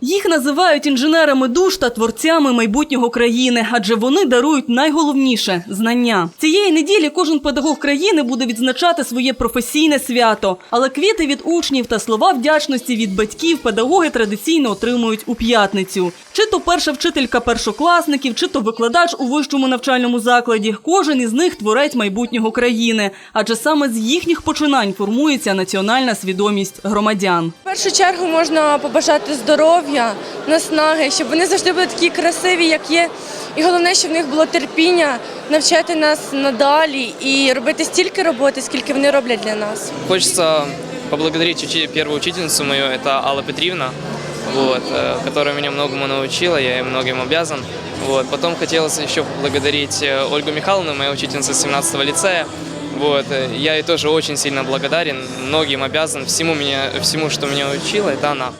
Їх називають інженерами душ та творцями майбутнього країни, адже вони дарують найголовніше знання. Цієї неділі кожен педагог країни буде відзначати своє професійне свято. Але квіти від учнів та слова вдячності від батьків педагоги традиційно отримують у п'ятницю. Чи то перша вчителька першокласників, чи то викладач у вищому навчальному закладі. Кожен із них творець майбутнього країни, адже саме з їхніх починань формується національна свідомість громадян. В першу чергу можна побажати здоров'я, наснаги, щоб вони завжди були такі красиві, як є. І головне, щоб в них було терпіння навчати нас надалі і робити стільки роботи, скільки вони роблять для нас. Хочется поблагодарить учи- первую учительницу мою, это Алла Петривна, вот, э, которая меня многому научила, я ей многим обязан. Вот. Потом хотелось еще поблагодарить э, Ольгу Михайловну, моя учительница с 17 лицея. Вот. э, Я ей тоже очень сильно благодарен, многим обязан, всему, меня, всему, что меня учила, это она.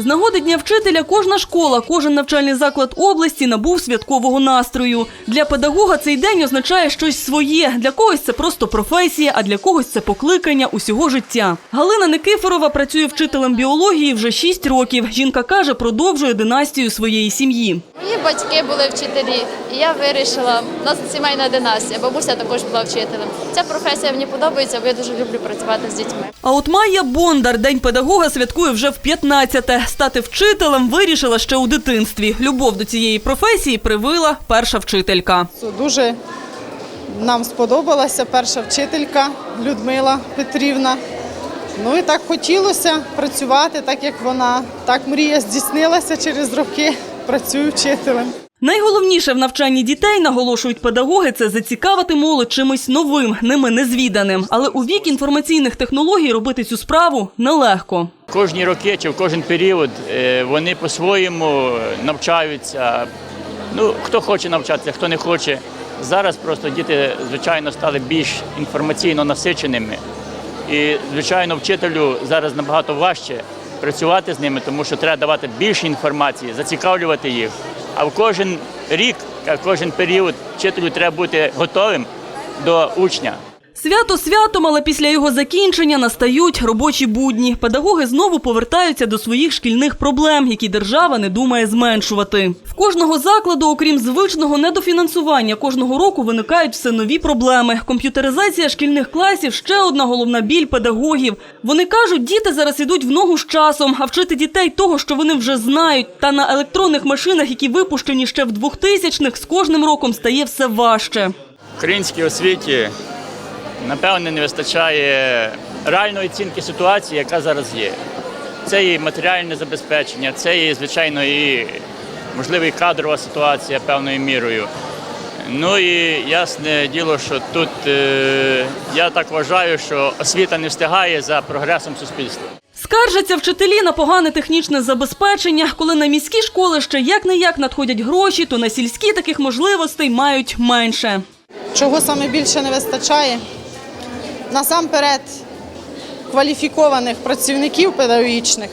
З нагоди Дня вчителя кожна школа, кожен навчальний заклад області набув святкового настрою. Для педагога цей день означає щось своє. Для когось це просто професія, а для когось це покликання усього життя. Галина Никифорова працює вчителем біології вже 6 років. Жінка каже, продовжує династію своєї сім'ї. Мої батьки були вчителі, і я вирішила. У нас сімейна династія. Бабуся також була вчителем. Ця професія мені подобається, бо я дуже люблю працювати з дітьми. А от Майя Бондар День педагога святкує вже в 15-те. Стати вчителем вирішила ще у дитинстві. Любов до цієї професії привила перша вчителька. Дуже нам сподобалася перша вчителька Людмила Петрівна. Ну і так хотілося працювати, так як вона. Так мрія здійснилася через роки. Працюю вчителем. Найголовніше в навчанні дітей, наголошують педагоги, це зацікавити молодь чимось новим, ними незвіданим. Але у вік інформаційних технологій робити цю справу нелегко. Кожні роки чи в кожен період е, вони по-своєму навчаються. Ну, хто хоче навчатися, хто не хоче. Зараз просто діти, звичайно, стали більш інформаційно насиченими. І, звичайно, вчителю зараз набагато важче працювати з ними, тому що треба давати більше інформації, зацікавлювати їх. А в кожен рік, в кожен період вчителю треба бути готовим до учня. Свято святом, але після його закінчення настають робочі будні. Педагоги знову повертаються до своїх шкільних проблем, які держава не думає зменшувати. В кожного закладу, окрім звичного недофінансування, кожного року виникають все нові проблеми. Комп'ютеризація шкільних класів ще одна головна біль педагогів. Вони кажуть, діти зараз ідуть в ногу з часом, а вчити дітей того, що вони вже знають. Та на електронних машинах, які випущені ще в 2000-х, з кожним роком стає все важче. Українській освіті напевне не вистачає реальної оцінки ситуації, яка зараз є. Це і матеріальне забезпечення, це і, звичайно, і можливо і кадрова ситуація певною мірою. Ну і ясне діло, що тут е, я так вважаю, що освіта не встигає за прогресом суспільства. Скаржаться вчителі на погане технічне забезпечення. Коли на міські школи ще як не як надходять гроші, то на сільські таких можливостей мають менше. Чого саме більше не вистачає? Насамперед кваліфікованих працівників педагогічних,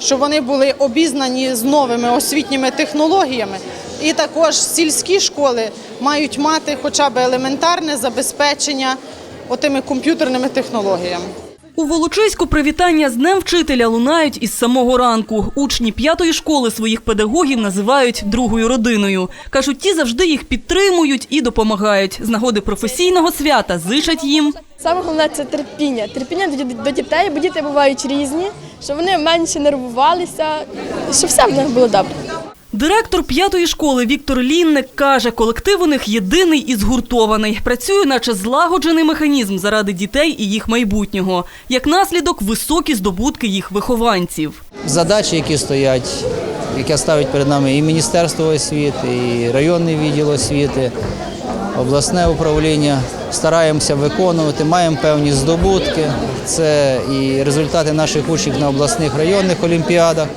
щоб вони були обізнані з новими освітніми технологіями. І також сільські школи мають мати хоча б елементарне забезпечення отими комп'ютерними технологіями. У Волочиську привітання з Днем вчителя лунають із самого ранку. Учні п'ятої школи своїх педагогів називають другою родиною. Кажуть, ті завжди їх підтримують і допомагають. З нагоди професійного свята зичать їм Саме головне це терпіння. Терпіння до, дітей, бо діти бувають різні, щоб вони менше нервувалися, щоб все в них було добре. Директор п'ятої школи Віктор Лінник каже, колектив у них єдиний і згуртований. Працює, наче злагоджений механізм заради дітей і їх майбутнього. Як наслідок, високі здобутки їх вихованців. задачі, які стоять, яке ставить перед нами і Міністерство освіти, і районний відділ освіти, обласне управління. Стараємося виконувати, маємо певні здобутки. Це і результати наших учнів на обласних районних олімпіадах.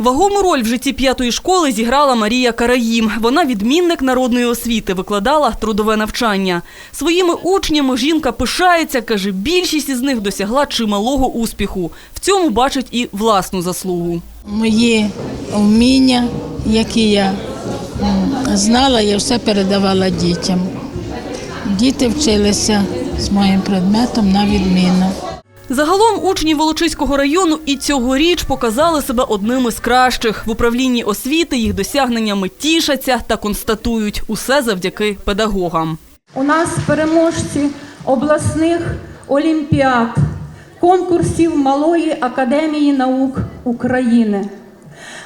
Вагому роль в житті п'ятої школи зіграла Марія Караїм. Вона відмінник народної освіти, викладала трудове навчання. Своїми учнями жінка пишається, каже, більшість із них досягла чималого успіху. В цьому бачить і власну заслугу. Мої вміння, які я знала, я все передавала дітям. Діти вчилися з моїм предметом на відміну. Загалом учні Волочиського району і цьогоріч показали себе одними з кращих. В управлінні освіти їх досягненнями тішаться та констатують усе завдяки педагогам. У нас переможці обласних олімпіад, конкурсів Малої академії наук України.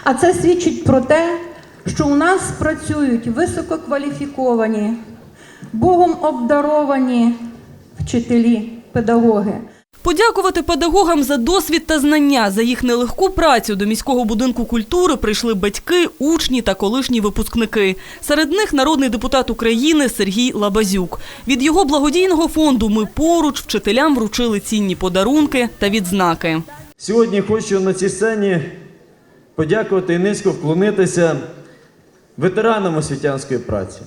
А це свідчить про те, що у нас працюють висококваліфіковані, Богом обдаровані вчителі, педагоги. Подякувати педагогам за досвід та знання, за їх нелегку працю до міського будинку культури прийшли батьки, учні та колишні випускники. Серед них народний депутат України Сергій Лабазюк. Від його благодійного фонду Ми поруч вчителям вручили цінні подарунки та відзнаки. Сьогодні хочу на цій сцені подякувати і низько вклонитися ветеранам освітянської праці.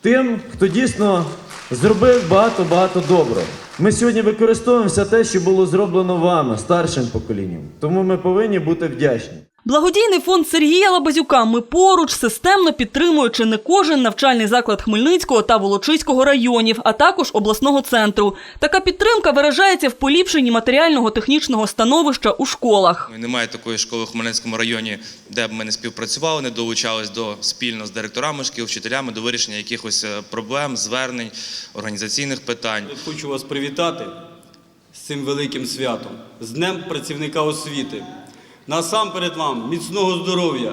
Тим, хто дійсно зробив багато-багато доброго. Ми сьогодні використовуємо все те, що було зроблено вами, старшим поколінням. Тому ми повинні бути вдячні. Благодійний фонд Сергія Лабазюка Ми поруч системно підтримує чи не кожен навчальний заклад Хмельницького та Волочиського районів, а також обласного центру. Така підтримка виражається в поліпшенні матеріального технічного становища у школах. Немає такої школи в Хмельницькому районі, де б ми не співпрацювали, не долучались до спільно з директорами шкіл, вчителями до вирішення якихось е, проблем, звернень, організаційних питань. Хочу вас привітати з цим великим святом, з Днем працівника освіти. Насамперед вам міцного здоров'я,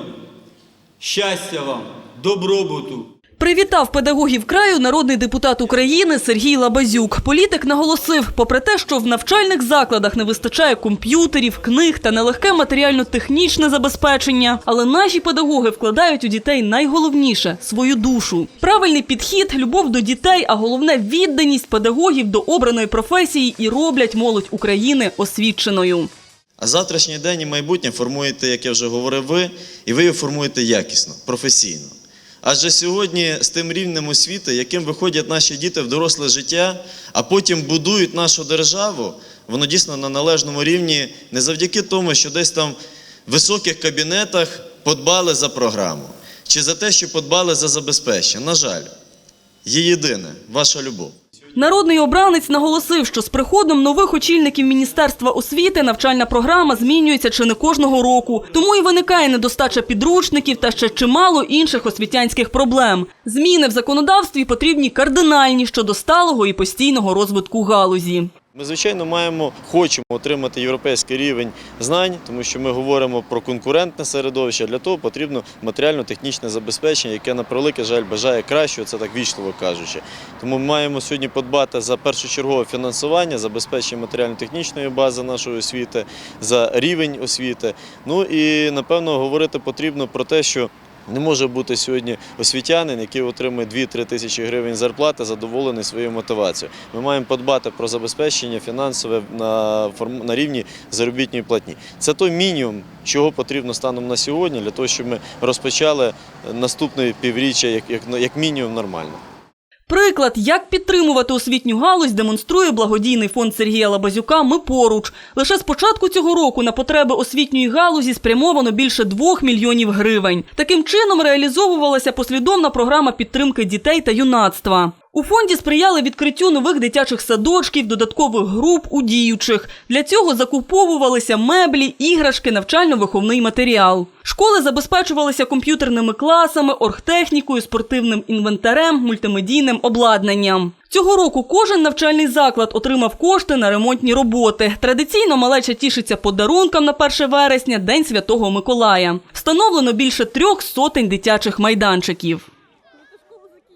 щастя вам, добробуту. Привітав педагогів краю народний депутат України Сергій Лабазюк. Політик наголосив, попри те, що в навчальних закладах не вистачає комп'ютерів, книг та нелегке матеріально-технічне забезпечення, але наші педагоги вкладають у дітей найголовніше свою душу. Правильний підхід, любов до дітей, а головне відданість педагогів до обраної професії і роблять молодь України освіченою. А завтрашній день і майбутнє формуєте, як я вже говорив, ви, і ви його формуєте якісно, професійно. Адже сьогодні з тим рівнем освіти, яким виходять наші діти в доросле життя, а потім будують нашу державу, воно дійсно на належному рівні не завдяки тому, що десь там в високих кабінетах подбали за програму, чи за те, що подбали за забезпечення. На жаль, є єдине ваша любов. Народний обранець наголосив, що з приходом нових очільників Міністерства освіти навчальна програма змінюється чи не кожного року. Тому і виникає недостача підручників та ще чимало інших освітянських проблем. Зміни в законодавстві потрібні кардинальні щодо сталого і постійного розвитку галузі. Ми, звичайно, маємо, хочемо отримати європейський рівень знань, тому що ми говоримо про конкурентне середовище. Для того потрібно матеріально-технічне забезпечення, яке, на превеликий жаль, бажає кращого, це так вічливо кажучи. Тому ми маємо сьогодні подбати за першочергове фінансування, забезпечення матеріально-технічної бази нашої освіти, за рівень освіти. Ну і напевно говорити потрібно про те, що не може бути сьогодні освітянин, який отримує 2-3 тисячі гривень зарплати, задоволений своєю мотивацією. Ми маємо подбати про забезпечення фінансове на, на рівні заробітної платні. Це той мінімум, чого потрібно станом на сьогодні, для того, щоб ми розпочали наступне півріччя як, як, як мінімум нормально. Приклад, як підтримувати освітню галузь, демонструє благодійний фонд Сергія Лабазюка Ми поруч. Лише з початку цього року на потреби освітньої галузі спрямовано більше двох мільйонів гривень. Таким чином реалізовувалася послідовна програма підтримки дітей та юнацтва. У фонді сприяли відкриттю нових дитячих садочків, додаткових груп у діючих. Для цього закуповувалися меблі, іграшки, навчально-виховний матеріал. Школи забезпечувалися комп'ютерними класами, оргтехнікою, спортивним інвентарем, мультимедійним обладнанням. Цього року кожен навчальний заклад отримав кошти на ремонтні роботи. Традиційно малеча тішиться подарункам на 1 вересня, День Святого Миколая. Встановлено більше трьох сотень дитячих майданчиків.